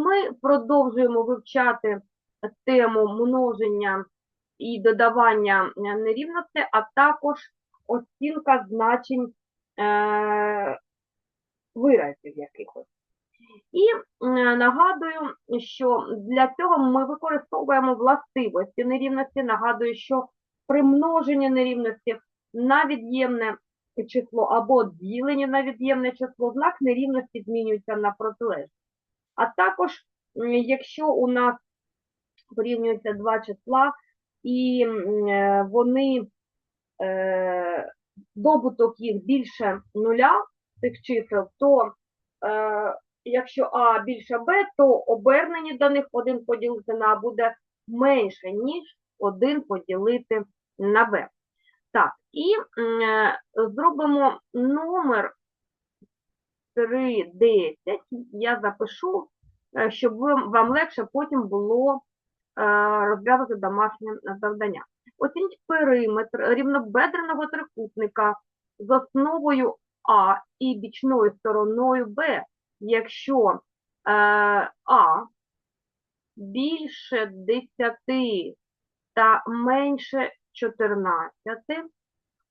Ми продовжуємо вивчати тему множення і додавання е, нерівностей, а також оцінка значень е, виразів якихось. І е, нагадую, що для цього ми використовуємо властивості нерівності. Нагадую, що при множенні нерівності на від'ємне число або діленні на від'ємне число, знак нерівності змінюється на протилежний. А також, якщо у нас порівнюються два числа, і е, вони, е, добуток їх більше нуля цих чисел, то е, якщо А більше Б, то обернені до них 1 поділити на А буде менше, ніж 1 поділити на Б. Так, і зробимо номер 3.10. Я запишу, е, щоб вам легше потім було е, розв'язати домашнє завдання. Оцініть периметр рівнобедреного трикутника з основою А і бічною стороною Б, якщо е, А більше 10 та менше 14,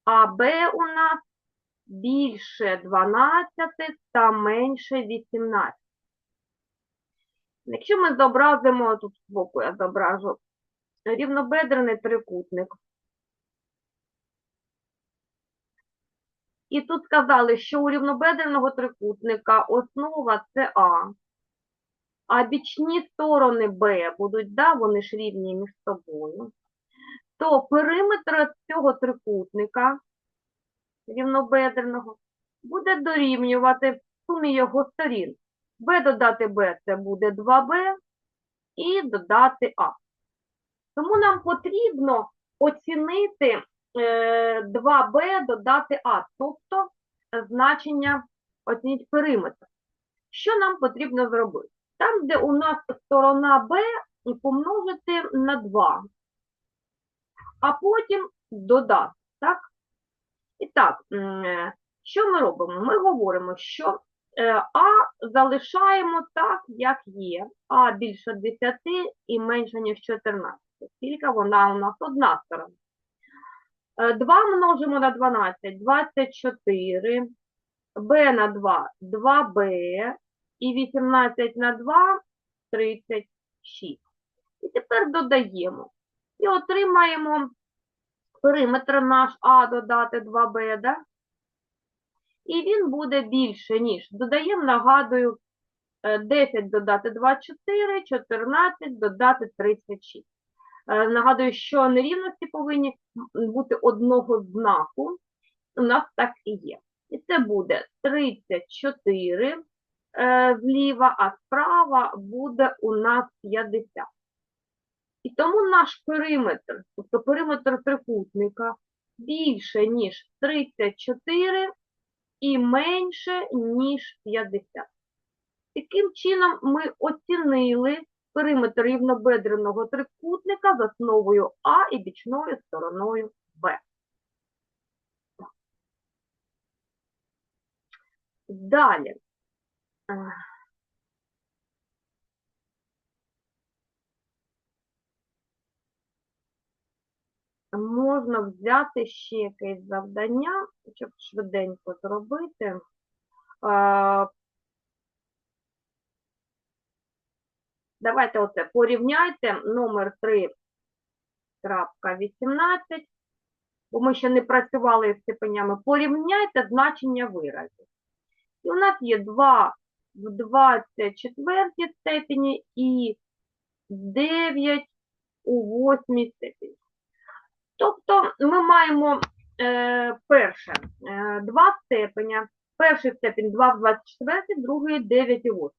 а Б у нас більше 12 та менше 18. Якщо ми зобразимо, тут збоку я зображу, рівнобедрений трикутник. І тут сказали, що у рівнобедреного трикутника основа це А, а бічні сторони Б будуть, да, вони ж рівні між собою, то периметр цього трикутника рівнобедреного буде дорівнювати сумі його сторін. Б додати Б це буде 2Б і додати А. Тому нам потрібно оцінити е, 2b додати а, тобто е, значення оцініть периметр. Що нам потрібно зробити? Там, де у нас сторона b, помножити на 2, а потім додати. Так? І так, е, що ми робимо? Ми говоримо, що е, А залишаємо так, як є. А більше 10 і менше, ніж 14. Оскільки вона у нас одна сторона. 2 множимо на 12, 24, b на 2, 2b, і 18 на 2, 36. І тепер додаємо. І отримаємо периметр наш А додати 2b, да? І він буде більше, ніж. Додаємо, нагадую, е, 10 додати 24, 14 додати 36. Е, Нагадую, що нерівності повинні бути одного знаку. У нас так і є. І це буде 34 е, зліва, а справа буде у нас 50. І тому наш периметр, тобто периметр трикутника, більше, ніж 34 і менше, ніж 50. Таким чином ми оцінили периметр рівнобедреного трикутника з основою А і бічною стороною Б. Далі. Е, Можна взяти ще якесь завдання, щоб швиденько зробити. Давайте оце порівняйте номер 3.18, бо ми ще не працювали з степенями. Порівняйте значення виразів. І у нас є 2 в 24 степені і 9 у 8 степені. Тобто ми маємо е, перше е, два степеня. Перший степень 2 в 24, другий 9 і 8.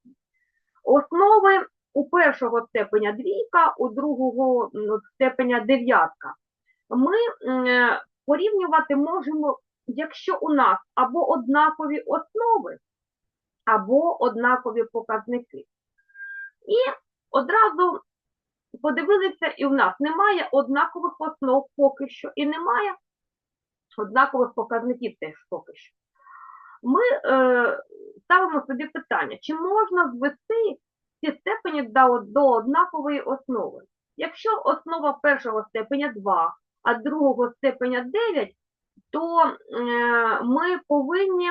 Основи у першого степеня двійка, у другого степеня дев'ятка. Ми е, порівнювати можемо, якщо у нас або однакові основи, або однакові показники. І одразу подивилися, і в нас немає однакових основ поки що, і немає однакових показників теж поки що. Ми е, ставимо собі питання, чи можна звести ці степені до, до однакової основи. Якщо основа першого степеня 2, а другого степеня 9, то е, ми повинні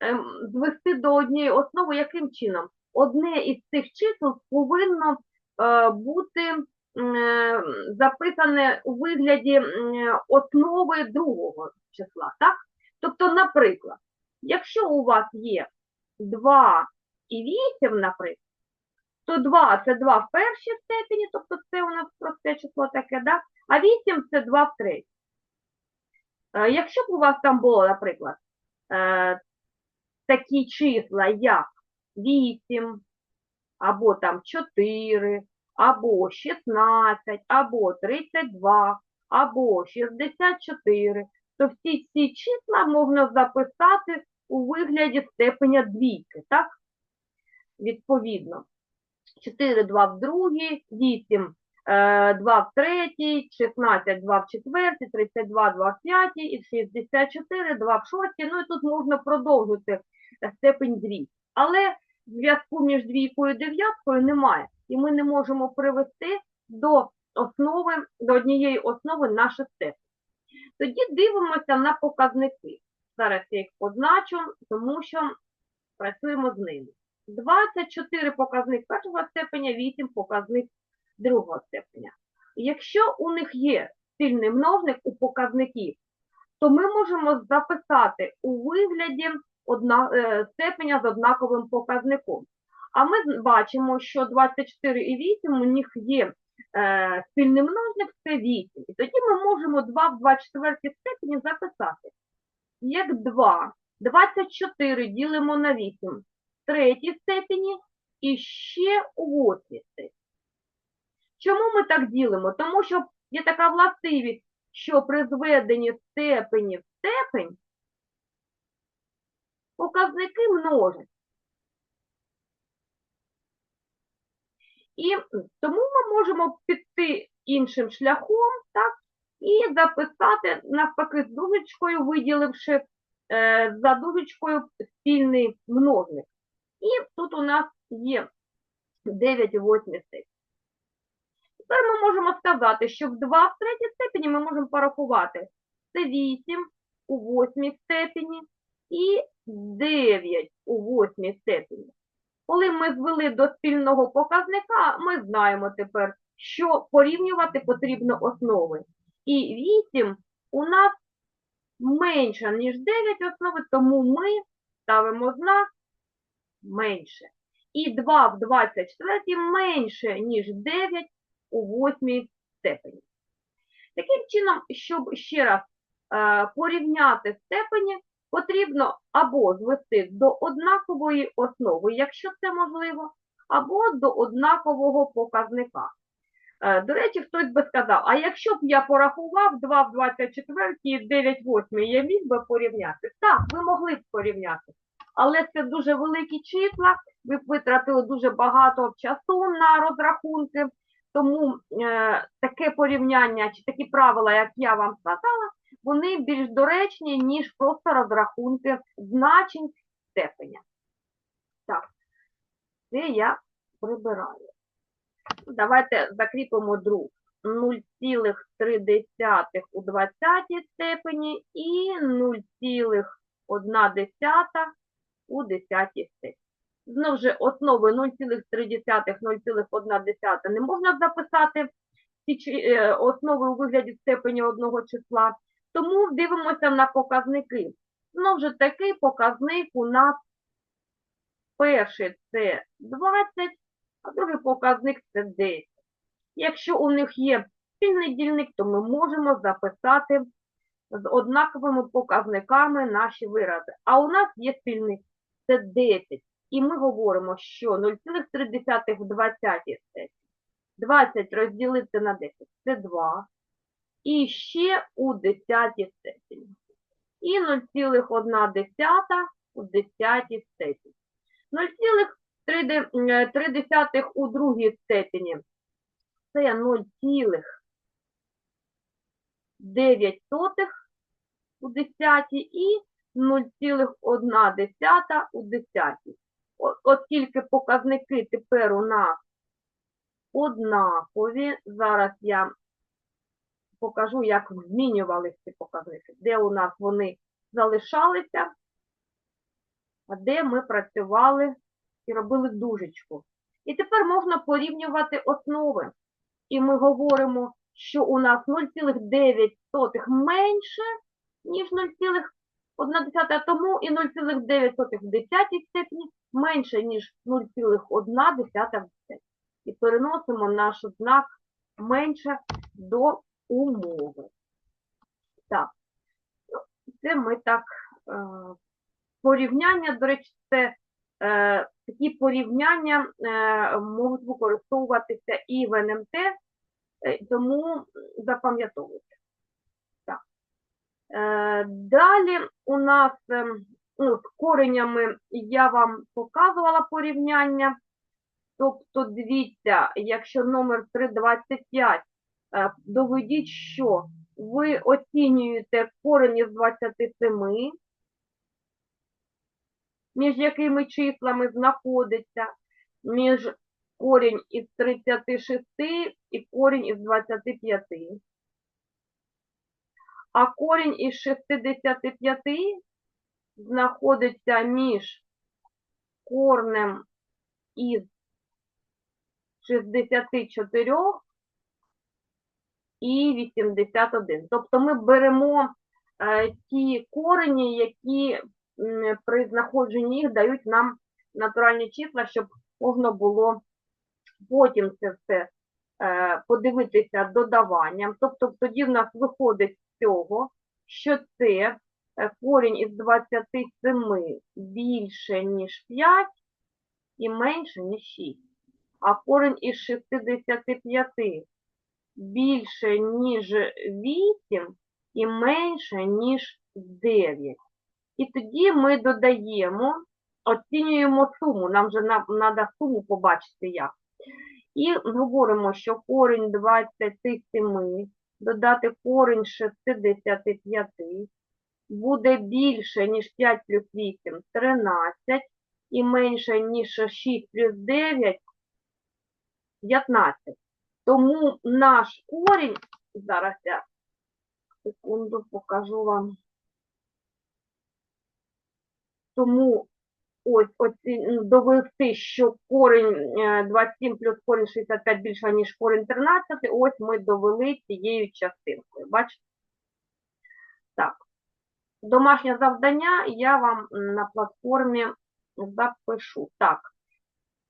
ем, звести до однієї основи яким чином? Одне із цих чисел повинно е, бути е, записане у вигляді основи другого числа, так? Тобто, наприклад, якщо у вас є 2 і 8, наприклад, то 2 це 2 в першій степені, тобто це у нас просте число таке, да? а 8 це 2 в третій. Е, Якщо б у вас там було, наприклад, е, такі числа, як 8, або там 4, або 16, або 32, або 64, то всі ці числа можна записати у вигляді степеня двійки, так? Відповідно. 4, 2 в другій, 8, е, 2 в третій, 16, 2 в четвертій, 32, 2 в п'ятій, і 64, 2 в шостій. Ну і тут можна продовжити степень двійки. Але зв'язку між двійкою і дев'яткою немає, і ми не можемо привести до основи, до однієї основи наші степені. Тоді дивимося на показники. Зараз я їх позначу, тому що працюємо з ними. 24 показник першого степеня, 8 показник другого степеня. Якщо у них є спільний множник у показників, то ми можемо записати у вигляді одна, е, степеня з однаковим показником. А ми бачимо, що 24 і 8 у них є е, спільний множник це 8. І тоді ми можемо 2 в 24 степені записати. Як 2. 24 ділимо на 8 в третій степені і ще у восьмій степені. Чому ми так ділимо? Тому що є така властивість, що при зведенні степені в степень показники множать. І тому ми можемо піти іншим шляхом, так, і записати навпаки з дужечкою, виділивши е, за дужечкою спільний множник. І тут у нас є 9 у 8. Тепер ми можемо сказати, що в 2 в третій степені ми можемо порахувати. Це 8 у 8 степені і 9 у 8 степені. Коли ми звели до спільного показника, ми знаємо тепер, що порівнювати потрібно основи. І 8 у нас менше, ніж 9 основи, тому ми ставимо знак менше. І 2 в 24 менше, ніж 9 у 8 степені. Таким чином, щоб ще раз е, порівняти степені, потрібно або звести до однакової основи, якщо це можливо, або до однакового показника. Е, До речі, хтось би сказав, а якщо б я порахував 2 в 24 і 9 в 8, я міг би порівняти? Так, ви могли б порівняти. Але це дуже великі числа, ви б витратили дуже багато часу на розрахунки, тому е, таке порівняння чи такі правила, як я вам сказала, вони більш доречні, ніж просто розрахунки значень степеня. Так, це я прибираю. Давайте закріпимо друг. 0,3 у 20 степені і 0,1 у 10 степені. Знову ж основи 0,3, 0,1 не можна записати ці е, основи у вигляді степені одного числа. Тому дивимося на показники. Знову ж такий показник у нас перший це 20, а другий показник це 10. Якщо у них є спільний дільник, то ми можемо записати з однаковими показниками наші вирази. А у нас є спільник це 10. І ми говоримо, що 0,3 в 20 степені. 20 розділити на 10 це 2. І ще у 10 степені. І 0,1 у 10 степені. 0,3 у другій степені це 0,9 у 10 і 0,1 у 10. О- Оскільки показники тепер у нас однакові, зараз я покажу, як змінювалися ці показники, де у нас вони залишалися, а де ми працювали і робили дужечку. І тепер можна порівнювати основи. І ми говоримо, що у нас 0,9 менше, ніж 0,1, тому і 0,9 в десятій степені менше, ніж 0,1 І переносимо наш знак менше до умови. Так, це ми так е, порівняння, до речі, це е, такі порівняння е, можуть використовуватися і в НМТ, тому запам'ятовуйте. Так. Далі у нас ну, з коренями я вам показувала порівняння. Тобто, дивіться, якщо номер 325, е, доведіть, що ви оцінюєте корень із 27, між якими числами знаходиться, між корінь із 36 і корінь із 25. А корінь із 65 знаходиться між корнем із 64 і 81. Тобто ми беремо е, ті корені, які при знаходженні їх дають нам натуральні числа, щоб можна було потім це все е, подивитися додаванням. Тобто тоді в нас виходить з цього, що це е, корінь із 27 більше, ніж 5 і менше, ніж 6. А корінь із 65 більше, ніж 8 і менше, ніж 9. І тоді ми додаємо, оцінюємо суму. Нам же треба суму побачити як. І говоримо, що корінь 27 додати корінь 65 буде більше, ніж 5 плюс 8 – 13, і менше, ніж 6 плюс 9 – 15. Тому наш корінь, зараз я секунду покажу вам. Тому ось оці, довести, що корінь е, 27 плюс корінь 65 більше, ніж корінь 13, ось ми довели цією частинкою. Бачите? Так. Домашнє завдання я вам на платформі запишу. Так.